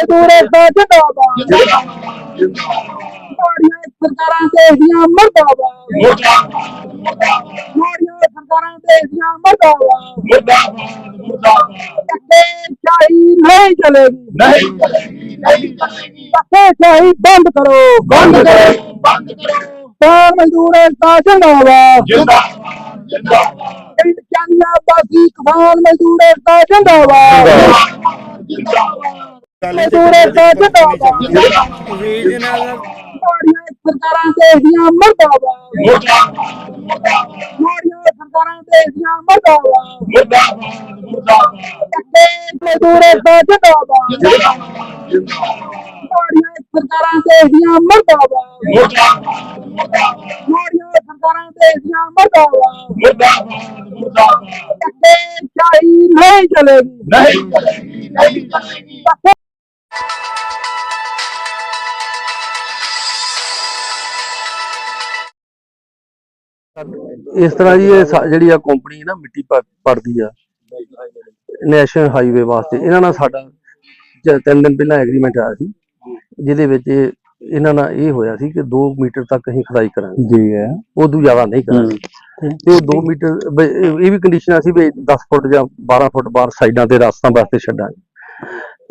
ਮਜ਼ਦੂਰ ਜਿੰਦਾਬਾਦ ਮਾੜੀਆਂ ਸਰਕਾਰਾਂ ਦੇਸ਼ੀਆਂ ਮਰਦਾਬਾਦ ਮਾੜੀਆਂ ਸਰਕਾਰਾਂ ਦੇਸ਼ੀਆਂ ਮਰਦਾਬਾਦ ਧੱਕੇ ਸ਼ਾਹੀ ਨਹੀਂ ਚਲੇਗੀ। ਧੱਕੇ ਸ਼ਾਹੀ ਬੰਦ ਕਰੋ। ਕਿਸਾਨ ਮਜ਼ਦੂਰ ਏਕਤਾ ਜਿੰਦਾਬਾਦ। ਪਿੰਡ ਚਾਨੀਆ ਬਾਸੀ ਕਿਸਾਨ ਮਜ਼ਦੂਰ ਏਕਤਾ ਜਿੰਦਾਬਾਦ। ਮਜ਼ਦੂਰ ਏਕਤਾ ਜਿੰਦਾਬਾਦ ਮਾੜੀਆਂ ਸਰਕਾਰਾਂ ਦੇਸ਼ੀਆਂ ਮਰਦਾਬਾਦ ਮਾੜੀਆਂ ਸਰਕਾਰਾਂ ਦੇਸ਼ੀਆਂ ਮਰਦਾਬਾਦ ਧੱਕੇ ਮਜ਼ਦੂਰ ਏਕਤਾ ਜਿੰਦਾਬਾਦ ਮਾੜੀਆਂ ਸਰਕਾਰਾਂ ਦੇਸ਼ੀਆਂ ਮਰਦਾਬਾਦ ਮਾੜੀਆਂ ਸਰਕਾਰਾਂ ਦੇਸ਼ੀਆਂ ਮਰਦਾਬਾਦ ਧੱਕੇ ਸ਼ਾਹੀ ਨਹੀਂ ਚਲੇਗੀ ਧੱਕੇ ਇਸ ਤਰ੍ਹਾਂ ਜੀ ਇਹ ਸਾ- ਜਿਹੜੀ ਆ ਕੰਪਨੀ ਨਾ ਮਿੱਟੀ ਪੜਦੀ ਆ। ਨੈਸ਼ਨਲ ਹਾਈਵੇ ਵਾਸਤੇ। ਇਹਨਾਂ ਨਾਲ ਸਾਡਾ ਜ- ਤਿੰਨ ਦਿਨ ਪਹਿਲਾਂ ਐਗਰੀਮੈਂਟ ਆਇਆ ਸੀ। ਜਿਹਦੇ ਵਿੱਚ ਇਹ- ਇਹਨਾਂ ਨਾਲ ਇਹ ਹੋਇਆ ਸੀ ਕਿ 2 ਮੀਟਰ ਤੱਕ ਅਸੀਂ ਖੁਦਾਈ ਕਰਾਂਗੇ। ਜੀ ਹੈ। ਉਦੋਂ ਜ਼ਿਆਦਾ ਨਹੀਂ ਕਰਾਂਗੇ। ਤੇ ਉਹ 2 ਮੀਟਰ ਇਹ ਵੀ ਕੰਡੀਸ਼ਨ ਸੀ ਵੀ 10 ਫੁੱਟ ਜਾਂ 12 ਫੁੱਟ ਬਾਹਰ ਸਾਈਡਾਂ ਤੇ ਰਸਤਾਂ ਵਾਸਤੇ ਛੱਡਾਂਗੇ।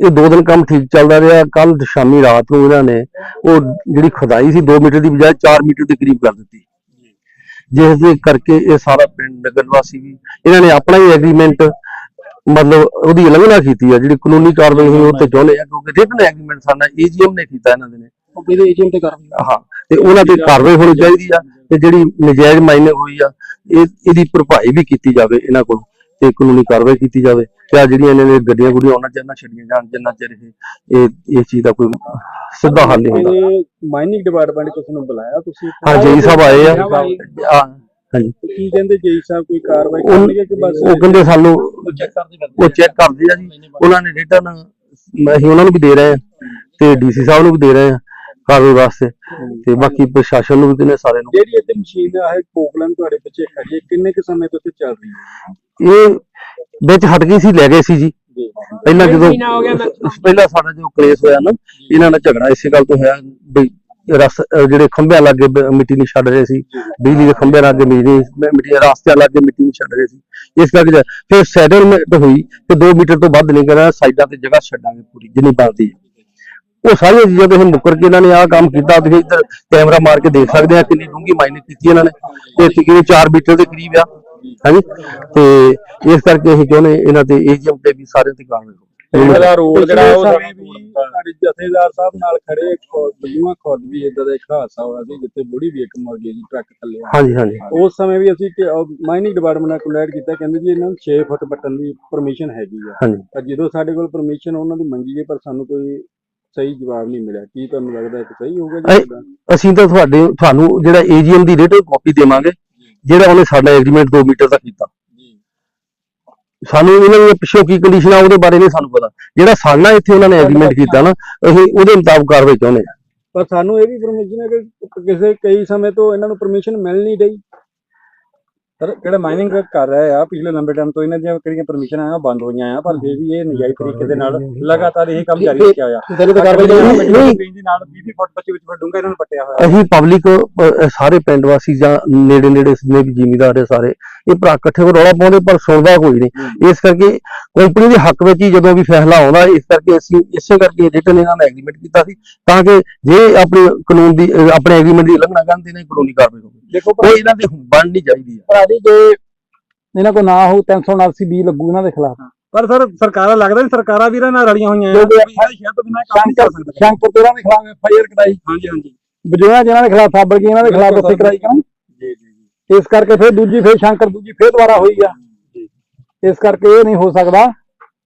ਇਹ ਦੋ ਦਿਨ ਕੰਮ ਠੀਕ ਚੱਲਦਾ ਰਿਹਾ। ਕੱਲ ਸ਼ਾਮੀ ਰਾਤ ਨੂੰ ਇਹਨਾਂ ਨੇ ਉਹ ਜਿਹੜੀ ਖੁਦਾਈ ਸੀ 2 ਮੀਟਰ ਦੀ ਬਜਾਏ 4 ਮੀਟਰ ਦੇ ਕਰੀਬ ਕਰ ਦਿੱਤੀ। ਜਿਸ ਦੇ ਕਰਕੇ ਇਹ ਸਾਰਾ ਪਿੰਡ ਨਗਰ ਵਾਸੀ ਵੀ ਇਹਨਾਂ ਨੇ ਆਪਣਾ ਹੀ ਐਗਰੀਮੈਂਟ ਮਤਲਬ ਉਹਦੀ ਉਲੰਘਣਾ ਕੀਤੀ ਆ ਜਿਹੜੀ ਕਾਨੂੰਨੀ ਕਾਰਵਾਈ ਹੋਈ ਉਹ ਤੇ ਚਾਹੁੰਦੇ ਆ ਕਿਉਂਕਿ ਰਿਟਨ ਐਗਰੀਮੈਂਟ ਸਾਡਾ ਏਜੀਐਮ ਨੇ ਕੀਤਾ ਇਹਨਾਂ ਦੇ ਨੇ। ਇਹਦੇ ਏਜੰਟ ਤੇ ਕਰ ਹਾਂ ਤੇ ਉਹਨਾਂ ਤੇ ਕਾਰਵਾਈ ਹੋਣੀ ਚਾਹੀਦੀ ਆ ਤੇ ਜਿਹੜੀ ਨਜਾਇਜ਼ ਮਾਇਨੇ ਹੋਈ ਆ ਇਹ ਇਹਦੀ ਭਰਪਾਈ ਵੀ ਕੀਤੀ ਜਾਵੇ ਇਹਨਾਂ ਕੋਲ ਤੇ ਕਾਨੂੰਨੀ ਕਾਰਵਾਈ ਕੀਤੀ ਜਾਵੇ। ਤੇ ਆ ਜਿਹੜੀਆਂ ਇਹਨਾਂ ਨੇ ਗੱਡੀਆਂ ਗੁੱਡੀਆਂ ਉਹਨਾਂ ਨਾ ਛੱਡੀਆਂ ਜਾਣ ਜਿੰਨਾ ਚਿਰ ਇਹ ਇਹ ਇਸ ਚੀਜ਼ ਦਾ ਕੋਈ ਸਿੱਧਾ ਹੱਲ ਨਹੀਂ ਹੁੰਦਾ ਮਾਈਨਿੰਗ ਡਿਪਾਰਟਮੈਂਟ ਕਿਸ ਨੂੰ ਬੁਲਾਇਆ ਤੁਸੀਂ? ਹਾਂ ਜੀ ਸਾਹਿਬ ਆਏ ਆ। ਆ, ਹਾਂਜੀ। ਕੀ ਕਹਿੰਦੇ ਜੀ ਸਾਹਿਬ ਕੋਈ ਕਾਰਵਾਈ ਕਰਨਗੇ ਕਿ ਬਸ? ਉਹ ਕਹਿੰਦੇ ਸਾਨੂੰ ਚੈੱਕ ਕਰਦੇ ਉਹ ਚੈੱਕ ਕਰਦੇ ਆ ਜੀ। ਉਹਨਾਂ ਨੇ ਰਿਟਰਨ ਅਸੀਂ ਉਹਨਾਂ ਨੂੰ ਵੀ ਦੇ ਰਹੇ ਆ ਤੇ ਡੀਸੀ ਸਾਹਿਬ ਨੂੰ ਵੀ ਦੇ ਰਹੇ ਆ ਕਾਰਵਾਈ ਵਾਸਤੇ। ਤੇ ਬਾਕੀ ਪ੍ਰਸ਼ਾਸਨ ਨੂੰ ਵੀ ਕਹਿੰਦੇ ਸਾਰੇ ਨੂੰ। ਜਿਹੜੀ ਇੱਥੇ ਮਸ਼ੀਨ ਹੈ ਪੋਕਲਨ ਤੁਹਾਡੇ ਪਿੱਛੇ ਖੜੀ ਹੈ ਕਿੰਨੇ ਕੁ ਸਮੇਂ ਤੋਂ ਇੱਥੇ ਚੱਲ ਰਹੀ ਹੈ ਇਹ ਵਿੱਚ ਹਟ ਗਈ ਸੀ ਲੈ ਗਏ ਸੀ ਜੀ। ਪਹਿਲਾਂ ਜਦੋਂ। ਪਹਿਲਾਂ ਸਾਡਾ ਜੋ ਕਲੇਸ਼ ਹੋਇਆ ਨਾ ਇਹਨਾਂ ਨਾਲ ਝਗੜਾ ਇਸੇ ਗੱਲ ਤੋਂ ਹੋਇਆ ਵੀ ਰਸ ਜਿਹੜੇ ਖੰਭਿਆਂ ਲੱਗੇ ਮਿੱਟੀ ਨਹੀਂ ਛੱਡ ਰਹੇ ਸੀ ਬਿਜਲੀ ਦੇ ਖੰਭਿਆਂ ਲੱਗੇ ਮਿੱਟੀ ਨਹੀਂ- ਮਿੱਟੀ ਦੇ ਰਾਸਤਿਆਂ ਲੱਗੇ ਮਿੱਟੀ ਨਹੀਂ ਛੱਡ ਰਹੇ ਸੀ। ਇਸ ਕਰਕੇ ਫਿਰ ਸੈਟਲਮੈਂਟ ਹੋਈ ਤੇ 2 ਮੀਟਰ ਤੋਂ ਵੱਧ ਨਹੀਂ ਕਰਾਂ ਸਾਈਡਾਂ ਤੇ ਜਗ੍ਹਾ ਛੱਡਾਂਗੇ ਪੂਰੀ ਜਿੰਨੀ ਬਣਦੀ ਉਹ ਸਾਰੀਆਂ ਚੀਜ਼ਾਂ ਤੇ ਮੁੱਕਰ ਕੇ ਇਹਨਾਂ ਨੇ ਆਹ ਕੰਮ ਕੀਤਾ ਤੁਸੀਂ ਇੱਧਰ ਕੈਮਰਾ ਮਾਰ ਕੇ ਦੇਖ ਸਕਦੇ ਆ ਕਿੰਨੀ ਡੂੰਗੀ ਮਾਈਨਿੰਗ ਕੀਤੀ ਇਹਨਾਂ ਨੇ। ਤੇ ਤਕਰੀਬਨ 4 ਮੀਟਰ ਦੇ ਕਰੀਬ ਆ ਹਾਂਜੀ? ਤੇ ਇਸ ਕਰਕੇ ਅਸੀਂ ਚਾਹੁੰਦੇ ਇਹਨਾਂ ਤੇ ਏਜੀਐਮ ਤੇ ਵੀ ਸਾਰਿਆਂ ਤੇ ਕਾਰਵਾਈ ਹੋਵੇ ਇਹਦਾ ਰੋਡ ਜਿਹੜਾ ਉਹ ਸਾਡੇ ਜਥੇਦਾਰ ਸਾਹਿਬ ਨਾਲ ਖੜੇ ਬਜੂਆ ਖੁਦ ਵੀ ਇਦਾਂ ਦਾ ਇੱਕ ਹਾਦਸਾ ਹੋਇਆ ਸੀ ਜਿੱਥੇ ਬੁੜੀ ਵੀ ਇੱਕ ਮਰ ਗਈ ਜੀ ਟਰੱਕ ਥੱਲੇ। ਹਾਂਜੀ ਹਾਂਜੀ। ਉਸ ਸਮੇਂ ਵੀ ਅਸੀਂ ਮਾਈਨਿੰਗ ਡਿਪਾਰਟਮੈਂਟ ਨਾਲ ਕੰਟੈਕਟ ਕੀਤਾ ਕਹਿੰਦੇ ਜੀ ਇਹਨਾਂ ਨੂੰ 6 ਫੁੱਟ ਪੱਟਣ ਦੀ ਪਰਮਿਸ਼ਨ ਹੈਗੀ ਆ। ਪਰ ਜਦੋਂ ਸਾਡੇ ਕੋਲ ਪਰਮਿਸ਼ਨ ਉਹਨਾਂ ਦੀ ਮੰਗੀ ਗਈ ਪਰ ਸਾਨੂੰ ਕੋਈ ਸਹੀ ਜਵਾਬ ਨਹੀਂ ਮਿਲਿਆ। ਕੀ ਤੁਹਾਨੂੰ ਲੱਗਦਾ ਕਿ ਸਹੀ ਹੋਊਗਾ ਜੀ? ਅਸੀਂ ਤਾਂ ਤੁਹਾਡੇ ਤੁਹਾਨੂੰ ਜਿਹੜਾ ਏਜੀਐਮ ਦੀ ਰਿਟਨ ਕਾਪੀ ਦੇਵਾਂਗੇ। ਜਿਹੜਾ ਉਹਨੇ ਸਾਡਾ ਐਗਰੀਮੈਂਟ 2 ਮੀਟਰ ਦਾ ਕੀਤਾ। ਸਾਨੂੰ ਇਹਨਾਂ ਦੀ ਪਿੱਛੋਂ ਕੀ ਕੰਡੀਸ਼ਨ ਆ ਉਹਦੇ ਬਾਰੇ ਨਹੀਂ ਸਾਨੂੰ ਪਤਾ। ਜਿਹੜਾ ਸਾਡਾ ਇੱਥੇ ਉਹਨਾਂ ਨੇ ਐਗਰੀਮੈਂਟ ਕੀਤਾ ਨਾ ਅਸੀਂ ਉਹਦੇ ਮੁਤਾਬਕ ਕਾਰਵਾਈ ਚਾਹੁੰਦੇ ਹਾਂ। ਪਰ ਸਾਨੂੰ ਇਹ ਵੀ ਪਰਮਿਸ਼ਨ ਹੈ ਕਿ ਕਿਸੇ ਕਈ ਸਮੇਂ ਤੋਂ ਇਹਨਾਂ ਨੂੰ ਪਰਮਿਸ਼ਨ ਮਿਲ ਨਹੀਂ ਰਹੀ। ਸਰ ਜਿਹੜਾ ਮਾਈਨਿੰਗ ਕਰ ਰਹੇ ਆ ਪਿਛਲੇ ਲੰਬੇ ਟਾਈਮ ਤੋਂ ਇਹਨਾਂ ਦੀਆਂ ਕਿਹੜੀਆਂ ਪਰਮਿਸ਼ਨ ਆ ਬੰਦ ਹੋਈਆਂ ਆ ਪਰ ਫਿਰ ਵੀ ਇਹ ਨਜਾਇਜ਼ ਤਰੀਕੇ ਦੇ ਨਾਲ ਲਗਾਤਾਰ ਇਹ ਕੰਮ ਜਾਰੀ ਰੱਖਿਆ ਹੋਇਆ ਤੇਰੇ ਤੇ ਕਾਰਵਾਈ ਨਹੀਂ, ਨਹੀਂ। ਦੇ ਨਾਲ 20 ਫੁੱਟ 25 ਫੁੱਟ ਡੂੰਘਾ ਇਹਨਾਂ ਨੂੰ ਪੱਟਿਆ ਹੋਇਆ ਅਸੀਂ ਪਬਲਿਕ ਸਾਰੇ ਪਿੰਡ ਵਾਸੀ ਜਾਂ ਨੇੜੇ ਨੇੜੇ ਜਿੰਨੇ ਵੀ ਜ਼ਿਮੀਦਾਰ ਹੈ ਸਾਰੇ ਇਹ ਭਰਾ ਇਕੱਠੇ ਹੋ ਰੌਲਾ ਪਾਉਂਦੇ ਪਰ ਸੁਣਦਾ ਕੋਈ ਨਹੀਂ। ਇਸ ਕਰਕੇ ਕੰਪਨੀ ਦੇ ਹੱਕ ਵਿੱਚ ਹੀ ਜਦੋਂ ਵੀ ਫੈਸਲਾ ਆਉਂਦਾ ਇਸ ਕਰਕੇ ਅਸੀਂ ਇਸੇ ਕਰਕੇ ਰਿਟਨ ਇਹਨਾਂ ਨੇ ਐਗਰੀਮੈਂਟ ਕੀਤਾ ਸੀ ਤਾਂ ਕਿ ਜੇ ਆਪਣੀ ਕਾਨੂੰਨ ਦੀ ਆਪਣੇ ਐਗਰੀਮੈਂਟ ਦੀ ਉਲੰਘਣਾ ਕਰਨ ਤੇ ਨਹੀਂ ਕਾਨੂੰਨੀ ਕਾਰਵਾਈ ਹੋਵੇ। ਦੇਖੋ ਉਹ ਇਹਨਾਂ ਦੇ ਬਣਨੀ ਚਾਹੀਦੀ। ਹੈ ਭਰਾ ਜੀ ਜੇ ਇਹਨਾਂ ਕੋ ਨਾ ਹੋ 379 ਬੀ ਲੱਗੂ ਇਹਨਾਂ ਦੇ ਖਿਲਾਫ। ਪਰ ਸਰ ਸਰਕਾਰਾਂ ਲੱਗਦਾ ਨਹੀਂ ਸਰਕਾਰਾਂ ਵੀਰਾਂ ਨਾਲ ਰਲੀਆਂ ਹੋਈਆਂ ਆ। ਸ਼ਹਿਰ ਤੋਂ ਬਿਨਾਂ ਕੰਮ ਕਰ ਸਕਦਾ। ਸ਼ੰਕਰ ਤੇਰਾਂ ਦੇ ਖਿਲਾਫ ਐਫ ਆਈ ਆਰ ਕਰਾਈ। ਹਾਂਜੀ ਹਾਂਜੀ। ਬਜੋਇਆ ਜਿਹਨਾਂ ਦੇ ਖਿਲਾਫ ਸਾਬਰ ਕੀ ਇਹਨਾਂ ਦੇ ਖਿਲਾਫ ਉੱਥੇ ਕਰਾਈ ਕਰਾਂ ਇਸ ਕਰਕੇ ਫਿਰ ਦੂਜੀ ਫਿਰ ਸ਼ੰਕਰ ਦੂਜੀ ਫਿਰ ਦੁਬਾਰਾ ਹੋਈ ਆ। ਇਸ ਕਰਕੇ ਇਹ ਨਹੀਂ ਹੋ ਸਕਦਾ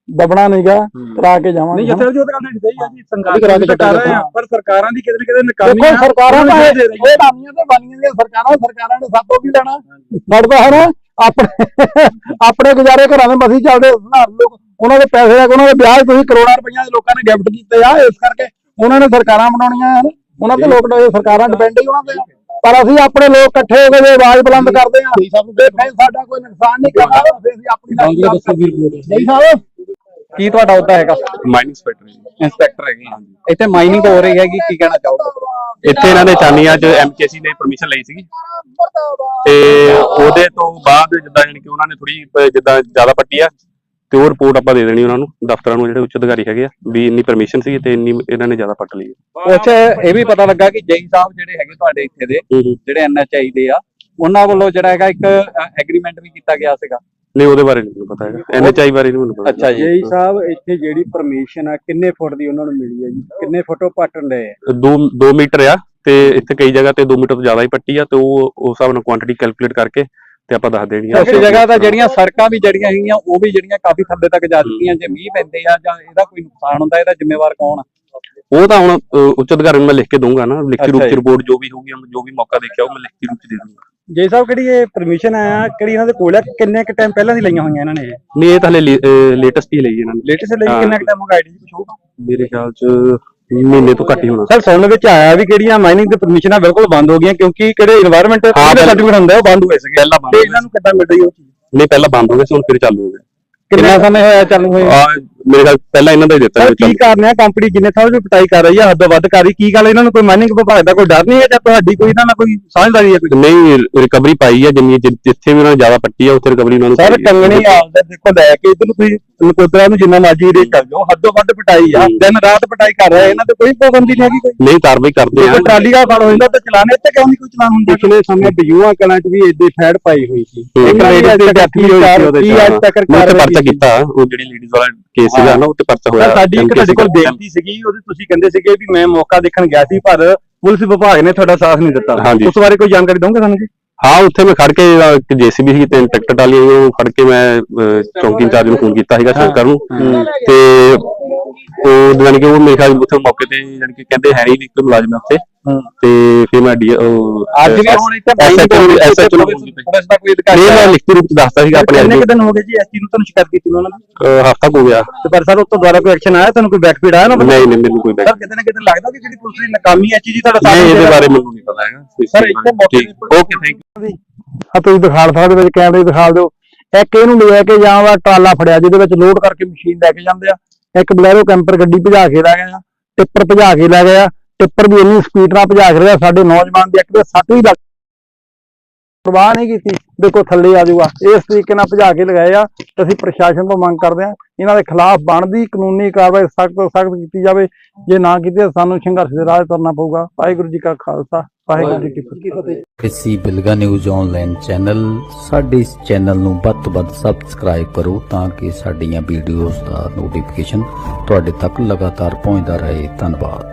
ਦਬਣਾ ਨਹੀਂਗਾ ਕਰਾ ਕੇ ਜਾਵਾਂਗੇ ਨਹੀਂ ਜਥੇ ਜੋ ਤਾਂ ਗੱਲ ਸਹੀ ਆ ਜੀ ਕਰਾ ਸੰਘਰਸ਼ ਕੇ ਤਾਂ ਕਰ ਰਹੇ ਆ। ਪਰ ਸਰਕਾਰਾਂ ਦੀ ਕਿਤੇ ਨਾ ਕਿਤੇ ਨਕਾਮੀ ਦੇਖੋ ਸਰਕਾਰਾਂ ਦਾ ਨੂੰ ਇਹ ਦੇ। ਦਾਨੀਆਂ ਤੇ ਬਾਨੀਆਂ ਦੀਆਂ ਸਰਕਾਰਾਂ ਸਰਕਾਰਾਂ ਨੇ ਸਾਤੋਂ ਕੀ ਲੈਣਾ ਲੜਦਾ ਹੈ ਨਾ ਆਪਣੇ ਆਪਣੇ ਗੁਜ਼ਾਰੇ ਘਰਾਂ ਦੇ ਮਸੀ ਚੱਲਦੇ ਲੋਕ ਉਹਨਾਂ ਦੇ ਪੈਸੇ ਆ ਉਹਨਾਂ ਦੇ ਵਿਆਜ ਤੁਸੀਂ ਕਰੋੜਾਂ ਰੁਪਈਆ ਦੇ ਲੋਕਾਂ ਨੇ ਗਿਫਟ ਕੀਤੇ ਆ ਇਸ ਕਰਕੇ ਉਹਨਾਂ ਨੇ ਸਰਕਾਰਾਂ ਬਣਾਉਣੀਆਂ ਹਨ। ਉਹਨਾਂ ਤੇ ਲੋਕ ਸਰਕਾਰਾਂ ਡਿਪੈਂਡ ਹੀ ਉਹਨਾਂ ਤੇ ਆ। ਪਰ ਅਸੀਂ ਆਪਣੇ ਲੋਕ ਇਕੱਠੇ ਹੋ ਕੇ ਜੇ ਆਵਾਜ਼ ਬੁਲੰਦ ਕਰਦੇ ਆ ਤੇ ਫਿਰ ਸਾਡਾ ਕੋਈ ਨੁਕਸਾਨ ਨਹੀਂ ਕਰਦਾ ਫਿਰ ਅਸੀਂ ਆਪਣੀ ਨਾਲ ਗੱਲ ਕਰਦੇ ਹਾਂ। ਜੀ ਸਾਹਿਬ ਕੀ ਤੁਹਾਡਾ ਉਹਦਾ ਹੈਗਾ? ਮਾਈਨਿੰਗ ਇੰਸਪੈਕਟਰ ਇੰਸਪੈਕਟਰ ਹੈਗੇ। ਇੱਥੇ ਮਾਈਨਿੰਗ ਹੋ ਰਹੀ ਹੈਗੀ ਕੀ ਕਹਿਣਾ ਚਾਹੋਗੇ? ਇੱਥੇ ਇਹਨਾਂ ਨੇ ਚਾਨੀਆਂ 'ਚ ਐਮਕੇਸੀ ਨੇ ਪਰਮਿਸ਼ਨ ਲਈ ਸੀਗੀ। ਤੇ ਉਹਦੇ ਤੋਂ ਬਾਅਦ ਜਿੱਦਾਂ ਜਾਣੀ ਕਿ ਉਹਨਾਂ ਨੇ ਥੋੜੀ ਜਿੱਦਾਂ ਜ਼ਿਆਦਾ ਪੱਟੀ ਆ ਤੇ ਉਹ ਰਿਪੋਰਟ ਆਪਾਂ ਦੇ ਦੇਣੀ ਉਹਨਾਂ ਨੂੰ ਦਫ਼ਤਰਾਂ ਨੂੰ ਜਿਹੜੇ ਉੱਚ ਅਧਿਕਾਰੀ ਹੈਗੇ ਆ ਵੀ ਇੰਨੀ ਪਰਮਿਸ਼ਨ ਸੀ ਤੇ ਇੰਨੀ ਇਹਨਾਂ ਨੇ ਜ਼ਿਆਦਾ ਪੱਟ ਲਈ ਹੈ। ਅੱਛਾ ਇਹ ਵੀ ਪਤਾ ਲੱਗਾ ਕਿ ਜੇਈ ਸਾਹਿਬ ਜਿਹੜੇ ਹੈਗੇ ਤੁਹਾਡੇ ਇੱਥੇ ਦੇ ਜਿਹੜੇ ਐਨਐਚਆਈ ਦੇ ਆ ਉਹਨਾਂ ਵੱਲੋਂ ਜਿਹੜਾ ਹੈਗਾ ਇੱਕ ਐਗਰੀਮੈਂਟ ਵੀ ਕੀਤਾ ਗਿਆ ਸੀਗਾ। ਨਹੀਂ ਉਹਦੇ ਬਾਰੇ ਨਹੀਂ ਮੈਨੂੰ ਪਤਾ ਹੈਗਾ। ਐਨਐਚਆਈ ਬਾਰੇ ਨਹੀਂ ਮੈਨੂੰ ਪਤਾ। ਅੱਛਾ ਜੀ। ਜੇਈ ਸਾਹਿਬ ਇੱਥੇ ਜਿਹੜੀ ਪਰਮਿਸ਼ਨ ਆ ਕਿੰਨੇ ਫੁੱਟ ਦੀ ਉਹਨਾਂ ਨੂੰ ਮਿਲੀ ਹੈ ਜੀ? ਕਿੰਨੇ ਫੁੱਟੋਂ ਪੱਟਣ ਦੇ ਆ? 2 2 ਮੀਟਰ ਆ ਤੇ ਇੱਥੇ ਕਈ ਜਗ੍ਹਾ ਤੇ 2 ਮੀਟਰ ਤੋਂ ਜ਼ਿਆਦਾ ਹੀ ਪੱਟੀ ਆ ਤੇ ਉਹ ਉਸ ਹਿਸਾਬ ਨਾਲ ਕੁਆਂਟੀਟੀ ਕੈਲਕੂਲੇਟ ਕਰਕੇ ਤੇ ਆਪਾਂ ਦੱਸ ਦੇਣੀ ਆ। ਉਸ ਜਗ੍ਹਾ ਤਾਂ ਜਿਹੜੀਆਂ ਸੜਕਾਂ ਵੀ ਜਿਹੜੀਆਂ ਹੈਗੀਆਂ ਉਹ ਵੀ ਜਿਹੜੀਆਂ ਕਾਫੀ ਥੱਲੇ ਤੱਕ ਜਾ ਚੁੱਕੀਆਂ। ਜੇ ਮੀਂਹ ਪੈਂਦੇ ਆ ਜਾਂ ਇਹਦਾ ਕੋਈ ਨੁਕਸਾਨ ਹੁੰਦਾ ਇਹਦਾ ਜ਼ਿੰਮੇਵਾਰ ਕੌਣ ਆ? ਉਹ ਤਾਂ ਹੁਣ ਉੱਚ ਅਧਿਕਾਰੀ ਨੂੰ ਮੈਂ ਲਿਖ ਕੇ ਦਊਂਗਾ ਨਾ। ਲਿਖਤੀ ਰੂਪ ਚ ਜੀ। ਰਿਪੋਰਟ ਜੋ ਵੀ ਹੋਊਗੀ ਜੋ ਵੀ ਮੌਕਾ ਦੇਖਿਆ ਉਹ ਮੈਂ ਲਿਖਤੀ ਰੂਪ ਚ ਦੇ ਦੂੰਗਾ ਜੇਈ ਸਾਹਿਬ ਕਿਹੜੀ ਇਹ ਪਰਮਿਸ਼ਨ ਆ ਕਿਹੜੀ ਇਹਨਾਂ ਦੇ ਕੋਲ ਆ? ਕਿੰਨੇ ਕ ਟਾਈਮ ਪਹਿਲਾਂ ਦੀ ਲਈਆਂ ਹੋਈਆਂ ਇਹਨਾਂ ਨੇ ਇਹ? ਨਹੀਂ ਇਹ ਤਾਂ ਹਲੇ ਲੇਟੈਸਟ ਹੀ ਲਈ ਇਹਨਾਂ ਨੇ। ਲੇਟੈਸਟ ਲਈ। ਕਿੰਨਾ ਕ ਟਾਈਮ ਹੋ ਗਿਆ ਆਈਡੀ ਕੁਝ ਹੋਊਗਾ ਮੇਰੇ ਖਿਆਲ ਚ ਮਹੀਨੇ ਤੋਂ ਘੱਟ ਹੀ ਹੋਣਾ। ਸਰ ਸੁਣਨ ਵਿੱਚ ਆਇਆ ਵੀ ਕਿਹੜੀਆਂ ਮਾਈਨਿੰਗ ਦੀ ਪਰਮਿਸ਼ਨਾਂ ਬਿਲਕੁਲ ਬੰਦ ਹੋ ਗਈਆਂ ਕਿਉਂਕਿ ਕਿਹੜੇ এনवायरमेंट ਸਰਟੀਫਿਕੇਟ ਹੁੰਦਾ ਉਹ ਬੰਦ ਹੋਏ ਸੀ ਪਹਿਲਾਂ ਬੰਦ ਇਹਨਾਂ ਨੂੰ ਕਿੱਦਾਂ ਮਿਲ ਰਹੀ ਉਹ ਚੀਜ਼? ਨਹੀਂ ਪਹਿਲਾਂ ਬੰਦ ਹੋ ਗਏ ਸੀ ਹੁਣ ਫਿਰ ਚਾਲੂ ਹੋ ਗਏ। ਕਿੰਨਾ ਸਮਾਂ ਹੋਇਆ ਚਾਲੂ ਹੋਏ? ਮੇਰੇ ਖਿਆਲ ਪਹਿਲਾਂ ਇਹਨਾਂ ਦਾ ਹੀ ਦਿੱਤਾ ਸਰ ਕੀ। ਕਾਰਨ ਹੈ ਕੰਪਨੀ ਜਿੰਨੇ ਥਾਂ ਵੀ ਪਟਾਈ ਕਰ ਰਹੀ ਹੈ ਹੱਦੋਂ ਵੱਧ ਕਰ ਰਹੀ ਕੀ ਗੱਲ ਇਹਨਾਂ ਨੂੰ ਕੋਈ ਮਾਈਨਿੰਗ ਵਿਭਾਗ ਦਾ ਕੋਈ ਡਰ ਨਹੀਂ ਹੈ ਜਾਂ ਤੁਹਾਡੀ ਕੋਈ ਇਹਨਾਂ ਨਾਲ ਕੋਈ ਸਾਂਝਦਾਰੀ ਹੈ ਕੋਈ ਨਹੀਂ ਰਿਕਵਰੀ ਪਾਈ ਆ ਜਿੰਨੀ ਜਿ- ਜਿੱਥੇ ਵੀ ਉਹਨਾਂ ਨੇ ਜ਼ਿਆਦਾ ਪੱਟੀ ਆ ਉੱਥੇ ਰਿਕਵਰੀ ਉਹਨਾਂ ਨੂੰ ਸਰ ਪਾਈ। ਕੰਗਣੀ ਆਪਦਾ ਦੇਖੋ ਲੈ ਕੇ ਇਧਰ ਨੂੰ ਤੁਸੀਂ ਨਕੋਦਰਾ ਨੂੰ ਜਿੰਨਾ ਮਰਜ਼ੀ ਦੇ ਚੱਲ ਜਾਓ ਹੱਦੋਂ ਵੱਧ ਪਟਾਈ ਆ ਹੂੰ। ਦਿਨ ਰਾਤ ਪਟਾਈ ਕਰ ਰਹੇ ਆ, ਇਹਨਾਂ ਤੇ ਕੋਈ ਪਾਬੰਦੀ ਨਹੀਂ ਹੈਗੀ ਕੋਈ ਨਹੀਂ ਕਾਰਵਾਈ ਕਰਦੇ ਆ ਟਰਾਲੀ ਦਾ ਫੜ ਹੋ ਜਾਂਦਾ ਤਾਂ ਚਲਾਣੇ ਇੱਥੇ ਕਿਉਂ ਨਹੀਂ ਕੋਈ ਚਲਾਨ ਹੁੰਦਾ ਪਿਛਲੇ ਸਮੇਂ ਬਿਜੂਆਂ ਕਲਾਂ 'ਚ ਵੀ ਏਡੇ ਫੈੜ ਪਾਈ ਹੋਈ ਸੀ ਹੂੰ। ਇੱਕ ਲੇਡੀ ਦੀ ਡੈਥ ਵੀ ਹੋਈ ਸੀ ਉਹਦੇ ਚ, ਮੈਂ ਉੱਥੇ ਪਰਚਾ। ਕੀਤਾ ਉਹ ਜਿਹੜੀ ਲੇਡੀਜ਼ ਵਾਲਾ ਕੇਸ ਸੀਗਾ ਨਾ ਉੱਤੇ ਪਰਚਾ ਹੋਇਆ ਸਾਡੀ ਇੱਕ ਤੁਹਾਡੇ ਕੋਲ। ਬੇਨਤੀ ਸੀਗੀ ਉਹਦੇ ਤੁਸੀਂ ਕਹਿੰਦੇ ਸੀਗੇ ਵੀ ਮੈਂ ਮੌਕਾ ਦੇਖਣ ਗਿਆ ਸੀ ਪਰ ਪੁਲਿਸ ਵਿਭਾਗ ਨੇ ਤੁਹਾਡਾ ਸਾਥ ਨਹੀਂ ਦਿੱਤਾ। ਉਸ ਬਾਰੇ ਕੋਈ ਜਾਣਕਾਰੀ ਦੋਗੇ ਸਾਨੂੰ ਜੀ? ਹਾਂ ਉੱਥੇ ਮੈਂ ਖੜ ਕੇ ਇੱਕ ਜੀਸੀਬੀ ਸੀ ਤੇ ਟਰੈਕਟਰ ਟਾਲੀ ਉਹ ਖੜ ਕੇ ਮੈਂ ਚੌਂਕੀ ਇੰਚਾਰਜ ਨੂੰ ਫੋਨ ਕੀਤਾ ਸੀਗਾ ਸ਼ੰਕਰ ਨੂੰ। ਤੇ ਉਹ ਜਾਣੀ ਕਿ ਉਹ ਮੇਰੇ ਖਿਆਲ ਉੱਥੇ ਮੌਕੇ ਤੇ ਕਿ ਕਹਿੰਦੇ ਹੈ ਨਹੀਂ ਇੱਕ ਮੁਲਾਜ਼ਮ ਉੱਥੇ। ਤੇ ਫਿਰ ਮੈਂ ਡੀ ਅੱਜ ਵੀ ਹੁਣ ਇੱਥੇ SHO ਨੂੰ-। ਪੁਲਿਸ ਦਾ ਕੋਈ ਅਧਿਕਾਰੀ ਨਹੀਂ ਮੈਂ ਲਿਖਤੀ ਰੂਪ ਚ ਦੱਸਦਾ ਸੀਗਾ ਆਪਣੇ ਕਿੰਨੇ ਕੁ ਦਿਨ ਹੋ ਗਏ ਜੀ ਐਸਟੀ ਨੂੰ ਤੁਹਾਨੂੰ ਸ਼ਿਕਾਇਤ ਕੀਤੀ ਨੂੰ ਉਹਨਾਂ ਨੇ? ਹਫਤਾ ਹੋ ਗਿਆ। ਤੇ ਪਰ ਸਰ ਉਸ ਤੋਂ ਦੁਬਾਰਾ ਕੋਈ ਐਕਸ਼ਨ ਆਇਆ? ਤੁਹਾਨੂੰ ਕੋਈ ਬੈਕਫੀਡ ਆਇਆ ਨਾ? ਨਹੀਂ ਨਹੀਂ ਮੈਨੂੰ ਕੋਈ back- ਸਰ ਕਿਤੇ ਨਾ ਕਿਤੇ ਲੱਗਦਾ ਕਿ ਜਿਹੜੀ ਪੁਲਿਸ ਦੀ ਨਾਕਾਮੀ ਹੈ ਚੀਜ਼ ਤੁਹਾਡਾ ਸਾਥ ਨਹੀਂ ਇਹਦੇ ਦੇ ਬਾਰੇ ਮੈਨੂੰ ਨਹੀਂ ਪਤਾ ਹੈਗਾ। ਸਰ, ਇੱਥੇ ਮੌਕੇ ਠੀਕ ਓਕੇ ਥੈਂਕ ਯੂ ਆ ਤੁਸੀਂ ਦਿਖਾ ਸਕਦੇ ਵਿੱਚ ਕੈਮਰੇ ਦਿਖਾ ਦਿਓ। ਇੱਕ ਇਹਨੂੰ ਲੈ ਕੇ ਜਾਣ ਟਰਾਲਾ ਫੜਿਆ ਜਿਹਦੇ ਵਿੱਚ ਲੋਡ ਕਰਕੇ ਮਸ਼ੀਨ ਲੈ ਕੇ ਜਾਂਦੇ ਆ। ਇੱਕ ਬਲੈਰੋ ਕੈਂਪਰ ਗੱਡੀ ਭਜਾ ਕੇ ਲੈ ਗਏ ਆ ਟਿੱਪਰ ਭਜਾ ਕੇ ਲੈ ਗਏ ਆ। ਟਿੱਪਰ ਵੀ ਇੰਨੀ ਸਪੀਡ ਨਾਲ ਭਜਾ ਕੇ ਰਿਹਾ ਸਾਡੇ ਨੌਜਵਾਨ ਦੀ ਇੱਕ ਦੇ ਸੱਟ ਵੀ ਲੱਗ ਪ੍ਰਵਾਹ ਨਹੀਂ ਕੀਤੀ ਦੇਖੋ ਥੱਲੇ ਆ ਜਾਊਗਾ। ਇਸ ਤਰੀਕੇ ਨਾਲ ਭਜਾ ਕੇ ਲਗਾਏ ਆ ਤੇ ਅਸੀਂ ਪ੍ਰਸ਼ਾਸਨ ਤੋਂ ਮੰਗ ਕਰਦੇ ਆ ਇਹਨਾਂ ਦੇ ਖਿਲਾਫ ਬਣਦੀ ਕਾਨੂੰਨੀ ਕਾਰਵਾਈ ਸਖਤ ਤੋਂ ਸਖਤ ਕੀਤੀ ਜਾਵੇ। ਜੇ ਨਾ ਕੀਤੀ ਤਾਂ ਸਾਨੂੰ ਸੰਘਰਸ਼ ਦੇ ਰਾਹ 'ਤੇ ਤੁਰਨਾ ਪਊਗਾ। ਵਾਹਿਗੁਰੂ ਜੀ ਕਾ ਖਾਲਸਾ ਵਾਹਿਗੁਰੂ ਜੀ ਕੀ ਫਤਿਹ। ਇਸੀ ਬਿਲਗਾ ਨਿਊਜ਼ ਆਨਲਾਈਨ ਚੈਨਲ ਸਾਡੇ ਇਸ ਚੈਨਲ ਨੂੰ ਵੱਧ ਤੋਂ ਵੱਧ ਸਬਸਕ੍ਰਾਈਬ ਕਰੋ ਤਾਂ ਕਿ ਸਾਡੀਆਂ ਵੀਡੀਓਜ਼ ਦਾ ਨੋਟੀਫਿਕੇਸ਼ਨ ਤੁਹਾਡੇ ਤੱਕ ਲਗਾਤਾਰ ਪਹੁੰਚਦਾ ਰਹੇ। ਧੰਨਵਾਦ।